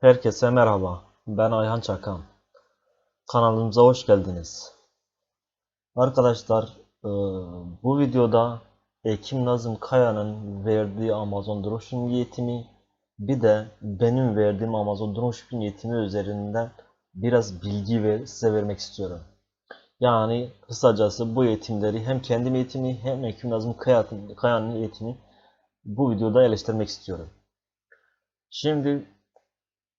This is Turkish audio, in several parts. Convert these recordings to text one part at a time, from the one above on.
Herkese merhaba. Ben Ayhan Çakan. Kanalımıza hoş geldiniz. Arkadaşlar, e, bu videoda Ekim Nazım Kaya'nın verdiği Amazon Dropshipping eğitimi bir de benim verdiğim Amazon Dropshipping eğitimi üzerinden biraz bilgi ver, size vermek istiyorum. Yani kısacası bu eğitimleri hem kendim eğitimi hem Ekim Nazım Kaya- Kaya'nın eğitimi bu videoda eleştirmek istiyorum. Şimdi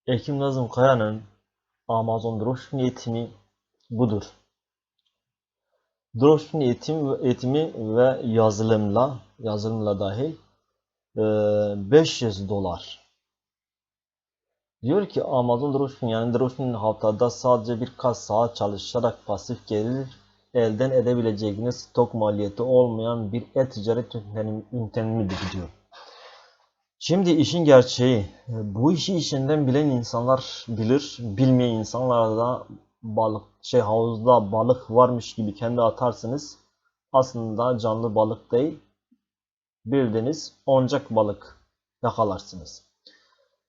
Ekim Nazım Kaya'nın Amazon Dropshipping eğitimi budur. Dropshipping eğitim, eğitimi ve yazılımla, yazılımla dahil e, 500 dolar. Diyor ki Amazon Dropshipping yani Dropshipping haftada sadece birkaç saat çalışarak pasif gelir elden edebileceğiniz stok maliyeti olmayan bir e-ticaret yöntemi- yöntemidir diyor. Şimdi işin gerçeği, e, bu işi işinden bilen insanlar bilir, bilmeyen insanlar da balık şey havuzda balık varmış gibi kendi atarsınız. Aslında canlı balık değil, bildiğiniz oncak balık yakalarsınız.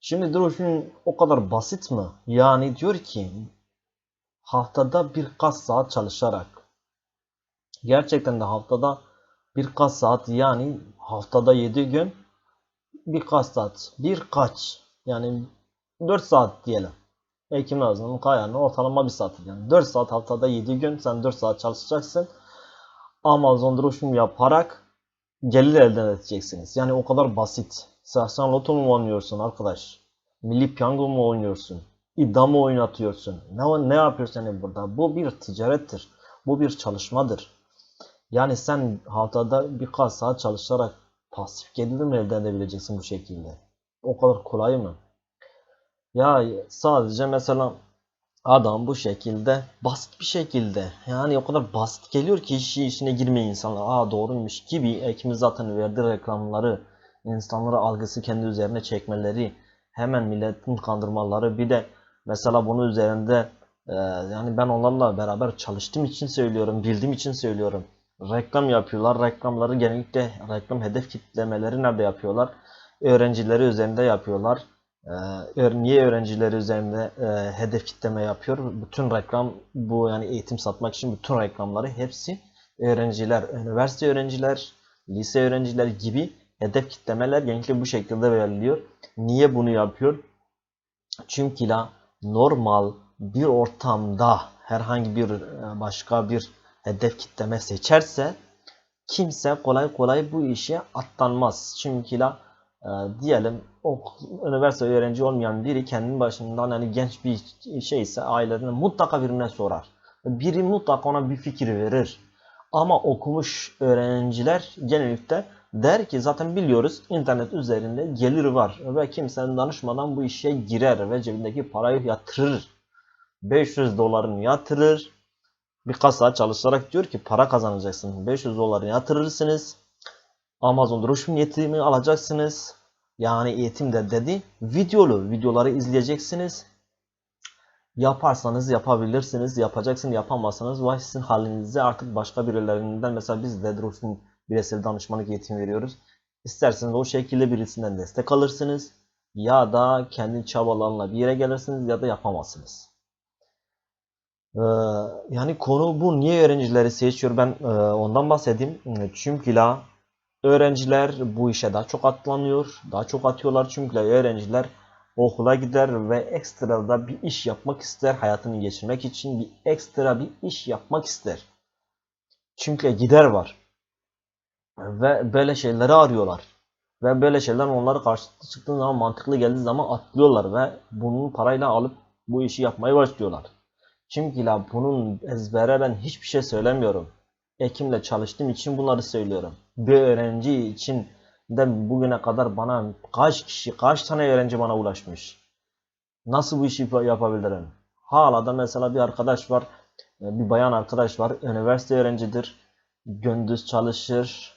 Şimdi dropshipping o kadar basit mi? Yani diyor ki haftada birkaç saat çalışarak gerçekten de haftada birkaç saat yani haftada 7 gün birkaç saat. Birkaç. Yani 4 saat diyelim. Ekim Nazım Kaya'nın ortalama bir saat. Yani 4 saat haftada 7 gün sen 4 saat çalışacaksın. Amazon dropshipping yaparak gelir elde edeceksiniz. Yani o kadar basit. Sen loto mu oynuyorsun arkadaş? Milli piyango mu oynuyorsun? İddia mı oynatıyorsun? Ne, ne yapıyorsun yani burada? Bu bir ticarettir. Bu bir çalışmadır. Yani sen haftada birkaç saat çalışarak pasif gelir mi elde edebileceksin bu şekilde? O kadar kolay mı? Ya sadece mesela adam bu şekilde basit bir şekilde yani o kadar basit geliyor ki işi işine girmeyen insanlar aa doğruymuş gibi ekimiz zaten verdiği reklamları insanlara algısı kendi üzerine çekmeleri hemen milletin kandırmaları bir de mesela bunun üzerinde yani ben onlarla beraber çalıştığım için söylüyorum bildiğim için söylüyorum reklam yapıyorlar. Reklamları genellikle reklam hedef kitlemeleri nerede yapıyorlar? Öğrencileri üzerinde yapıyorlar. Ee, niye öğrencileri üzerinde e, hedef kitleme yapıyor? Bütün reklam bu yani eğitim satmak için bütün reklamları hepsi öğrenciler, üniversite öğrenciler, lise öğrenciler gibi hedef kitlemeler genellikle bu şekilde belirliyor. Niye bunu yapıyor? Çünkü la normal bir ortamda herhangi bir e, başka bir hedef kitleme seçerse kimse kolay kolay bu işe atlanmaz. Çünkü la e, diyelim o üniversite öğrenci olmayan biri kendinin başından hani genç bir şeyse aileden mutlaka birine sorar. Biri mutlaka ona bir fikir verir. Ama okumuş öğrenciler genellikle der ki zaten biliyoruz internet üzerinde gelir var ve kimsenin danışmadan bu işe girer ve cebindeki parayı yatırır. 500 dolarını yatırır. Birkaç saat çalışarak diyor ki para kazanacaksın. 500 doları yatırırsınız. Amazon dropshipping eğitimi alacaksınız. Yani eğitim de dedi. Videolu videoları izleyeceksiniz. Yaparsanız yapabilirsiniz. Yapacaksınız yapamazsanız vay sizin halinize artık başka birilerinden mesela biz de dropshipping bireysel danışmanlık eğitimi veriyoruz. İsterseniz o şekilde birisinden destek alırsınız. Ya da kendi çabalarla bir yere gelirsiniz ya da yapamazsınız. Ee, yani konu bu. Niye öğrencileri seçiyor? Ben e, ondan bahsedeyim. Çünkü la öğrenciler bu işe daha çok atlanıyor. Daha çok atıyorlar çünkü la öğrenciler okula gider ve ekstra da bir iş yapmak ister. Hayatını geçirmek için bir ekstra bir iş yapmak ister. Çünkü gider var. Ve böyle şeyleri arıyorlar. Ve böyle şeyler onları karşı çıktığı zaman mantıklı geldiği zaman atlıyorlar ve bunun parayla alıp bu işi yapmaya başlıyorlar. Çünkü la bunun ezbere ben hiçbir şey söylemiyorum. Ekim'le çalıştığım için bunları söylüyorum. Bir öğrenci için de bugüne kadar bana kaç kişi, kaç tane öğrenci bana ulaşmış. Nasıl bu işi yap- yapabilirim? Hala da mesela bir arkadaş var, e, bir bayan arkadaş var, üniversite öğrencidir. Gündüz çalışır,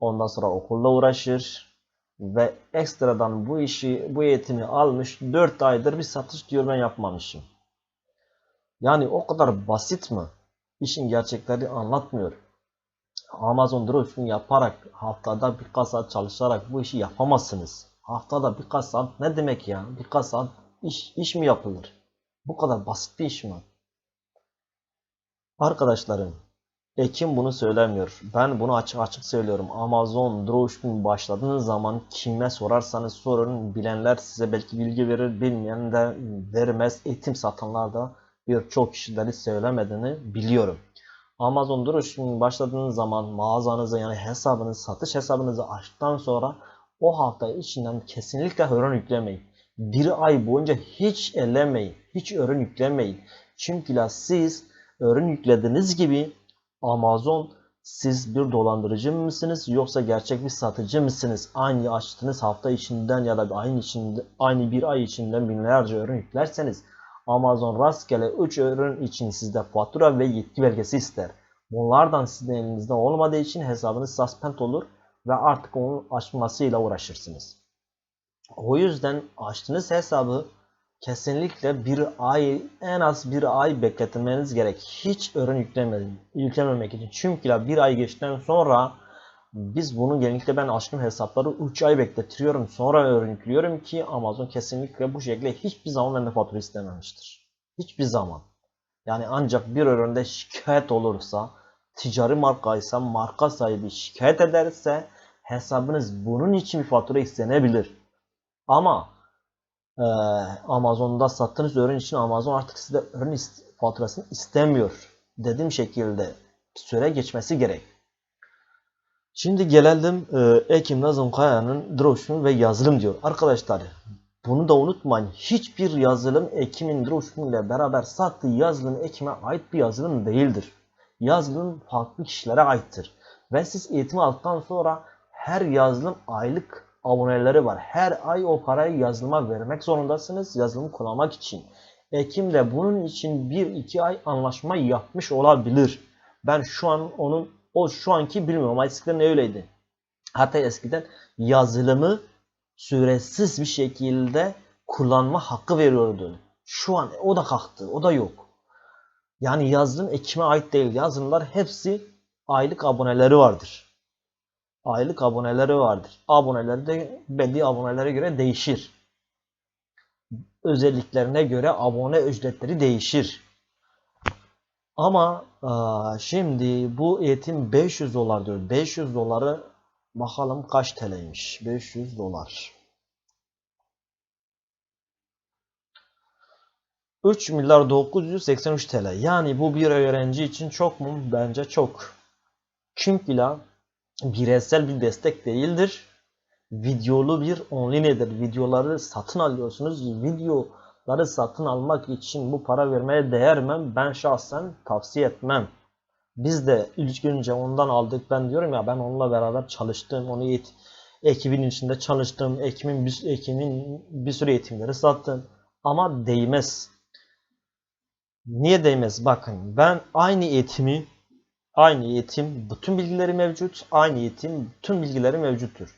ondan sonra okulla uğraşır ve ekstradan bu işi, bu eğitimi almış 4 aydır bir satış diyor ben yapmamışım. Yani o kadar basit mi? İşin gerçekleri anlatmıyor. Amazon dropshipping yaparak haftada birkaç saat çalışarak bu işi yapamazsınız. Haftada birkaç saat ne demek ya? Birkaç saat iş, iş mi yapılır? Bu kadar basit bir iş mi? Arkadaşlarım, Ekim bunu söylemiyor. Ben bunu açık açık söylüyorum. Amazon dropshipping başladığınız zaman kime sorarsanız sorun. Bilenler size belki bilgi verir, bilmeyen de vermez. Eğitim satanlar da birçok kişileri söylemediğini biliyorum. Amazon dropshipping başladığınız zaman mağazanızı yani hesabınızı, satış hesabınızı açtıktan sonra o hafta içinden kesinlikle ürün yüklemeyin. Bir ay boyunca hiç ellemeyin. Hiç ürün yüklemeyin. Çünkü siz ürün yüklediğiniz gibi Amazon siz bir dolandırıcı mısınız yoksa gerçek bir satıcı mısınız? Aynı açtığınız hafta içinden ya da aynı içinde aynı bir ay içinden binlerce ürün yüklerseniz Amazon rastgele 3 ürün için sizde fatura ve yetki belgesi ister. Bunlardan sizin elinizde olmadığı için hesabınız suspend olur ve artık onun açmasıyla uğraşırsınız. O yüzden açtığınız hesabı kesinlikle bir ay en az bir ay bekletmeniz gerek. Hiç ürün yüklemeyin, yüklememek için. Çünkü bir ay geçtikten sonra biz bunu genellikle ben açtığım hesapları 3 ay bekletiyorum. Sonra ürün yüklüyorum ki Amazon kesinlikle bu şekilde hiçbir zaman benden fatura istememiştir. Hiçbir zaman. Yani ancak bir üründe şikayet olursa, ticari markaysa, marka sahibi şikayet ederse hesabınız bunun için bir fatura istenebilir. Ama e, Amazon'da sattığınız ürün için Amazon artık size ürün faturasını istemiyor. Dediğim şekilde süre geçmesi gerek. Şimdi gelelim e, Ekim Nazım Kaya'nın dropshipping ve yazılım diyor. Arkadaşlar bunu da unutmayın. Hiçbir yazılım Ekim'in dropshipping ile beraber sattığı yazılım Ekim'e ait bir yazılım değildir. Yazılım farklı kişilere aittir. Ve siz eğitim aldıktan sonra her yazılım aylık aboneleri var. Her ay o parayı yazılıma vermek zorundasınız yazılımı kullanmak için. Ekim de bunun için 1-2 ay anlaşma yapmış olabilir. Ben şu an onun o şu anki bilmiyorum ama eskiden öyleydi. Hatta eskiden yazılımı süresiz bir şekilde kullanma hakkı veriyordu. Şu an o da kalktı. O da yok. Yani yazılım Ekim'e ait değil. Yazılımlar hepsi aylık aboneleri vardır. Aylık aboneleri vardır. Aboneleri de belli abonelere göre değişir. Özelliklerine göre abone ücretleri değişir. Ama aa, şimdi bu eğitim 500 dolar diyor. 500 doları bakalım kaç TL'ymiş. 500 dolar. 3 milyar 983 TL. Yani bu bir öğrenci için çok mu? Bence çok. Çünkü la bireysel bir destek değildir. Videolu bir online'dir. Videoları satın alıyorsunuz. Videoları satın almak için bu para vermeye değer mi? Ben şahsen tavsiye etmem. Biz de ilk önce ondan aldık. Ben diyorum ya ben onunla beraber çalıştım. Onu eğit ekibin içinde çalıştım. Ekimin bir, ekimin bir sürü eğitimleri sattım. Ama değmez. Niye değmez? Bakın ben aynı eğitimi aynı eğitim bütün bilgileri mevcut. Aynı eğitim bütün bilgileri mevcuttur.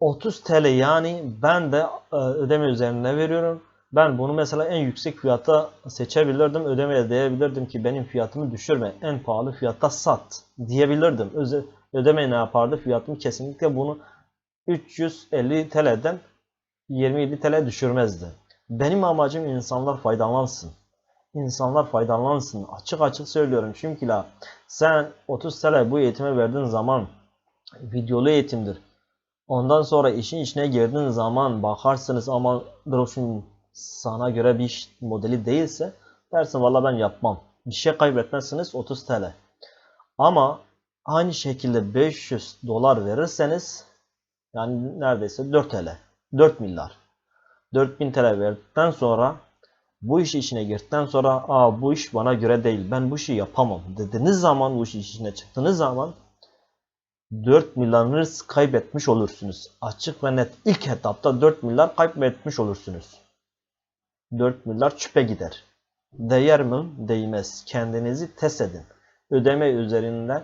30 TL yani ben de e, ödeme üzerine veriyorum. Ben bunu mesela en yüksek fiyata seçebilirdim. Ödemeye diyebilirdim ki benim fiyatımı düşürme. En pahalı fiyatta sat diyebilirdim. Öze, ödeme ne yapardı? Fiyatımı kesinlikle bunu 350 TL'den 27 TL düşürmezdi. Benim amacım insanlar faydalansın. İnsanlar faydalansın. Açık açık söylüyorum. Çünkü la sen 30 TL bu eğitime verdiğin zaman videolu eğitimdir. Ondan sonra işin içine girdiğin zaman bakarsınız ama dropshipping sana göre bir iş modeli değilse dersin valla ben yapmam. Bir şey kaybetmezsiniz 30 TL. Ama aynı şekilde 500 dolar verirseniz yani neredeyse 4 TL. 4 milyar. 4000 TL verdikten sonra bu işi içine girdikten sonra Aa, bu iş bana göre değil ben bu işi yapamam dediğiniz zaman bu işi içine çıktığınız zaman 4 milyarınız kaybetmiş olursunuz. Açık ve net ilk etapta 4 milyar kaybetmiş olursunuz. 4 milyar çöpe gider. Değer mi? Değmez. Kendinizi test edin. Ödeme üzerinde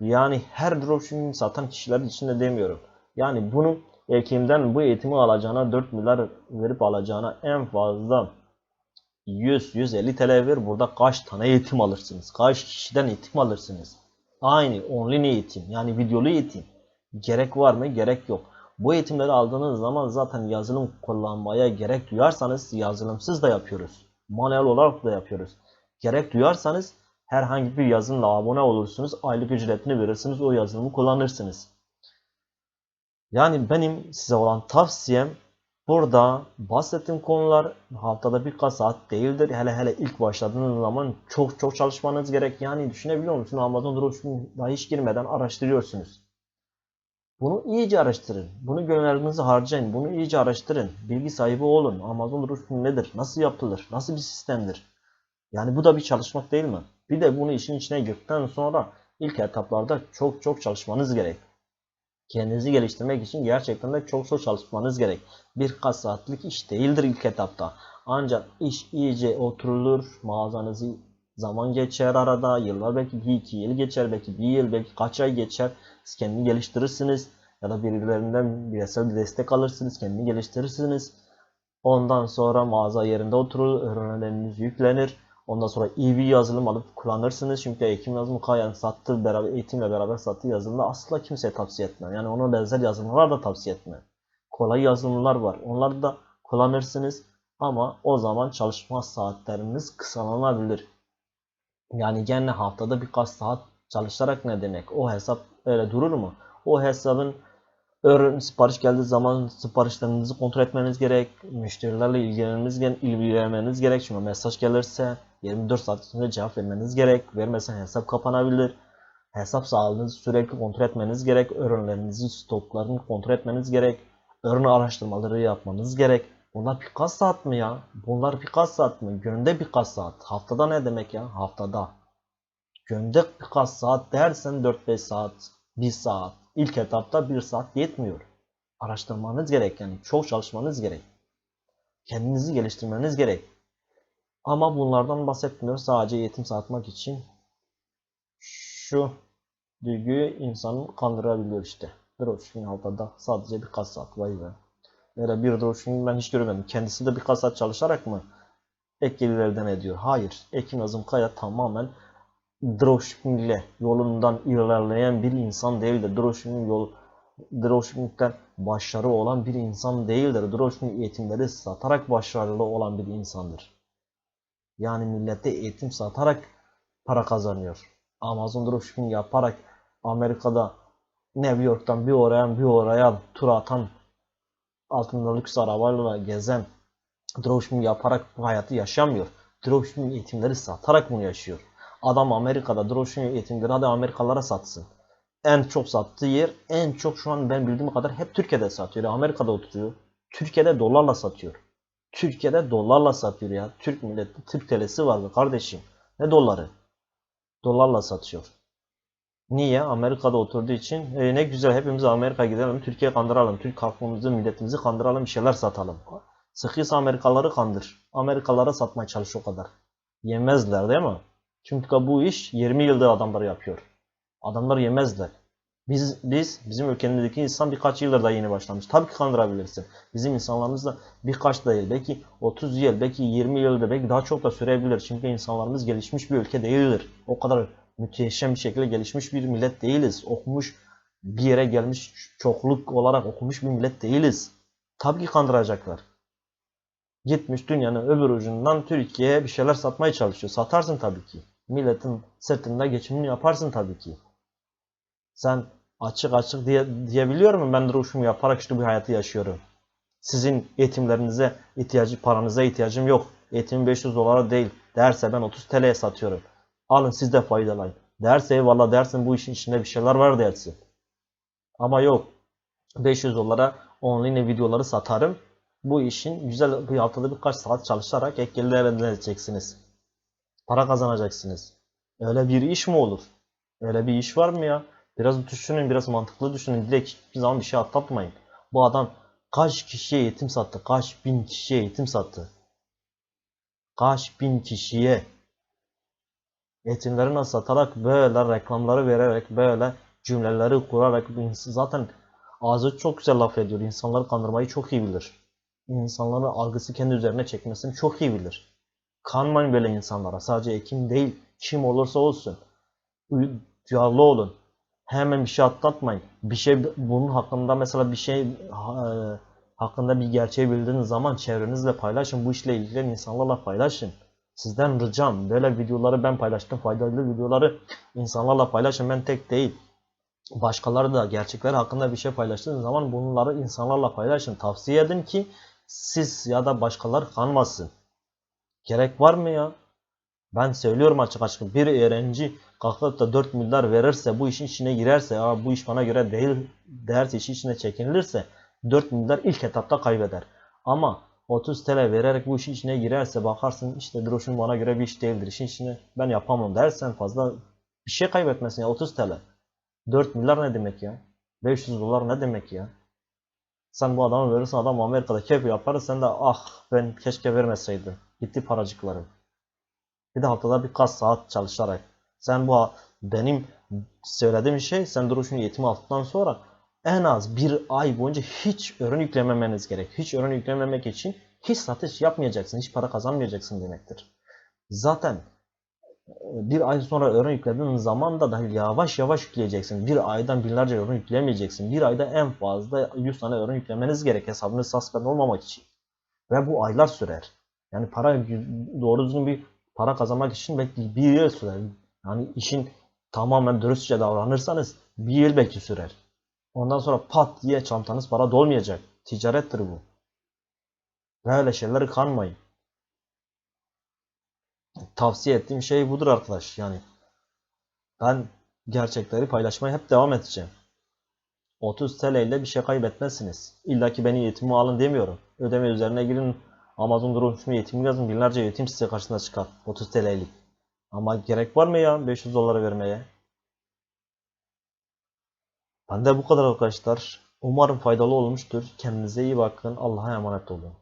yani her dropshipping satan kişiler için de demiyorum. Yani bunu Ekim'den bu eğitimi alacağına 4 milyar verip alacağına en fazla 100-150 TL ver. Burada kaç tane eğitim alırsınız? Kaç kişiden eğitim alırsınız? Aynı online eğitim yani videolu eğitim. Gerek var mı? Gerek yok. Bu eğitimleri aldığınız zaman zaten yazılım kullanmaya gerek duyarsanız yazılımsız da yapıyoruz. Manuel olarak da yapıyoruz. Gerek duyarsanız herhangi bir yazılımla abone olursunuz. Aylık ücretini verirsiniz. O yazılımı kullanırsınız. Yani benim size olan tavsiyem burada bahsettiğim konular haftada birkaç saat değildir. Hele hele ilk başladığınız zaman çok çok çalışmanız gerek. Yani düşünebiliyor musunuz? Amazon Dropshipping'a hiç girmeden araştırıyorsunuz. Bunu iyice araştırın. Bunu gönlünüzü harcayın. Bunu iyice araştırın. Bilgi sahibi olun. Amazon Dropshipping nedir? Nasıl yapılır? Nasıl bir sistemdir? Yani bu da bir çalışmak değil mi? Bir de bunu işin içine girdikten sonra ilk etaplarda çok çok çalışmanız gerek. Kendinizi geliştirmek için gerçekten de çok çok çalışmanız gerek. Birkaç saatlik iş değildir ilk etapta. Ancak iş iyice oturulur, mağazanızı zaman geçer arada, yıllar belki bir iki yıl geçer, belki bir yıl, belki kaç ay geçer. Siz kendini geliştirirsiniz ya da birilerinden bireysel bir destek alırsınız, kendini geliştirirsiniz. Ondan sonra mağaza yerinde oturur, ürünleriniz yüklenir. Ondan sonra iyi bir yazılım alıp kullanırsınız. Çünkü eğitim yazılımı Kaya'nın sattığı beraber, eğitimle beraber sattığı yazılımda asla kimseye tavsiye etmem. Yani ona benzer yazılımlar da tavsiye etmem. Kolay yazılımlar var. Onları da kullanırsınız. Ama o zaman çalışma saatleriniz kısalanabilir. Yani gene haftada birkaç saat çalışarak ne demek? O hesap öyle durur mu? O hesabın Ürün sipariş geldiği zaman siparişlerinizi kontrol etmeniz gerek. Müşterilerle ilgilenmeniz, ilgilenmeniz gerek. Çünkü mesaj gelirse 24 saat içinde cevap vermeniz gerek. Vermezsen hesap kapanabilir. Hesap sağlığınızı sürekli kontrol etmenizi gerek. Ürünlerinizi, stoklarını kontrol etmeniz gerek. Ürün araştırmaları yapmanız gerek. Bunlar birkaç saat mi ya? Bunlar birkaç saat mi? Günde birkaç saat. Haftada ne demek ya? Haftada. Günde birkaç saat dersen 4-5 saat, 1 saat. İlk etapta 1 saat yetmiyor. Araştırmanız gerek yani. Çok çalışmanız gerek. Kendinizi geliştirmeniz gerek. Ama bunlardan bahsetmiyoruz. Sadece eğitim satmak için şu duyguyu insanı kandırabiliyor işte. Dropshipping haftada sadece birkaç saat vay be. Böyle bir dropshipping ben hiç görmedim. Kendisi de birkaç saat çalışarak mı ek gelir elde ediyor? Hayır. Ekin Azım Kaya tamamen dropshipping ile yolundan ilerleyen bir insan değildir. Dropshipping yol dropshipping'den başarı olan bir insan değildir. Dropshipping eğitimleri satarak başarılı olan bir insandır. Yani millete eğitim satarak para kazanıyor. Amazon dropshipping yaparak Amerika'da New York'tan bir oraya bir oraya tur atan altında lüks arabayla gezen dropshipping yaparak bu hayatı yaşamıyor. Dropshipping eğitimleri satarak bunu yaşıyor. Adam Amerika'da dropshipping eğitimleri hadi Amerikalılara satsın. En çok sattığı yer en çok şu an ben bildiğim kadar hep Türkiye'de satıyor. Amerika'da oturuyor. Türkiye'de dolarla satıyor. Türkiye'de dolarla satıyor ya. Türk milleti Türk TL'si vardı kardeşim. Ne doları? Dolarla satıyor. Niye? Amerika'da oturduğu için e, ne güzel hepimiz Amerika'ya gidelim, Türkiye'ye kandıralım, Türk halkımızı, milletimizi kandıralım, bir şeyler satalım. Sıkıysa Amerikalıları kandır. Amerikalılara satmaya çalış o kadar. Yemezler değil mi? Çünkü bu iş 20 yıldır adamlar yapıyor. Adamlar yemezler. Biz, biz bizim ülkemizdeki insan birkaç yıldır da yeni başlamış. Tabii ki kandırabilirsin. Bizim insanlarımız da birkaç değil, belki 30 yıl, belki 20 yılda, belki daha çok da sürebilir. Çünkü insanlarımız gelişmiş bir ülke değildir. O kadar müteşem bir şekilde gelişmiş bir millet değiliz. Okumuş bir yere gelmiş çokluk olarak okumuş bir millet değiliz. Tabii ki kandıracaklar. Gitmiş dünyanın öbür ucundan Türkiye'ye bir şeyler satmaya çalışıyor. Satarsın tabii ki. Milletin sırtında geçimini yaparsın tabii ki. Sen açık açık diye, diyebiliyor mu ben duruşumu yaparak işte bu hayatı yaşıyorum. Sizin eğitimlerinize ihtiyacı, paranıza ihtiyacım yok. Eğitimim 500 dolara değil. Derse ben 30 TL'ye satıyorum. Alın siz de faydalayın. Derse eyvallah dersin bu işin içinde bir şeyler var dersin. Ama yok. 500 dolara online videoları satarım. Bu işin güzel bir haftada birkaç saat çalışarak ek gelirler elde edeceksiniz. Para kazanacaksınız. Öyle bir iş mi olur? Öyle bir iş var mı ya? Biraz düşünün, biraz mantıklı düşünün. Direkt hiçbir zaman bir şey atlatmayın. Bu adam kaç kişiye eğitim sattı? Kaç bin kişiye eğitim sattı? Kaç bin kişiye eğitimlerini satarak böyle reklamları vererek böyle cümleleri kurarak zaten ağzı çok güzel laf ediyor. İnsanları kandırmayı çok iyi bilir. İnsanların algısı kendi üzerine çekmesini çok iyi bilir. Kanmayın böyle insanlara. Sadece ekim değil, kim olursa olsun. Duyarlı olun. Hemen bir şey atlatmayın. Bir şey bunun hakkında mesela bir şey ha- hakkında bir gerçeği bildiğiniz zaman çevrenizle paylaşın. Bu işle ilgili insanlarla paylaşın. Sizden ricam böyle videoları ben paylaştım. Faydalı videoları insanlarla paylaşın. Ben tek değil. Başkaları da gerçekler hakkında bir şey paylaştığınız zaman bunları insanlarla paylaşın. Tavsiye edin ki siz ya da başkaları kanmasın. Gerek var mı ya? Ben söylüyorum açık açık. Bir öğrenci kalkıp da 4 milyar verirse bu işin içine girerse ya bu iş bana göre değil derse işin içine çekinilirse 4 milyar ilk etapta kaybeder. Ama 30 TL vererek bu işin içine girerse bakarsın işte Droş'un bana göre bir iş değildir. İşin içine ben yapamam dersen fazla bir şey kaybetmesin ya 30 TL. 4 milyar ne demek ya? 500 dolar ne demek ya? Sen bu adamı verirsin adam Amerika'da keyif yapar sen de ah ben keşke vermeseydim. Gitti paracıkları. Bir de haftada birkaç saat çalışarak. Sen bu benim söylediğim şey sen duruşun eğitimi aldıktan sonra en az bir ay boyunca hiç ürün yüklememeniz gerek. Hiç ürün yüklememek için hiç satış yapmayacaksın, hiç para kazanmayacaksın demektir. Zaten e, bir ay sonra ürün yüklediğin zaman da dahil yavaş yavaş yükleyeceksin. Bir aydan binlerce ürün yükleyemeyeceksin. Bir ayda en fazla 100 tane ürün yüklemeniz gerek hesabınız suspend olmamak için. Ve bu aylar sürer. Yani para doğru düzgün bir para kazanmak için belki bir yıl sürer. Yani işin tamamen dürüstçe davranırsanız bir yıl belki sürer. Ondan sonra pat diye çantanız para dolmayacak. Ticarettir bu. Böyle şeyleri kanmayın. Tavsiye ettiğim şey budur arkadaş. Yani ben gerçekleri paylaşmaya hep devam edeceğim. 30 TL ile bir şey kaybetmezsiniz. İlla ki beni eğitimi alın demiyorum. Ödeme üzerine girin. Amazon durum şunu eğitim yazın. Binlerce eğitim size karşısına çıkar. 30 TL'lik. Ama gerek var mı ya 500 dolara vermeye? Ben de bu kadar arkadaşlar. Umarım faydalı olmuştur. Kendinize iyi bakın. Allah'a emanet olun.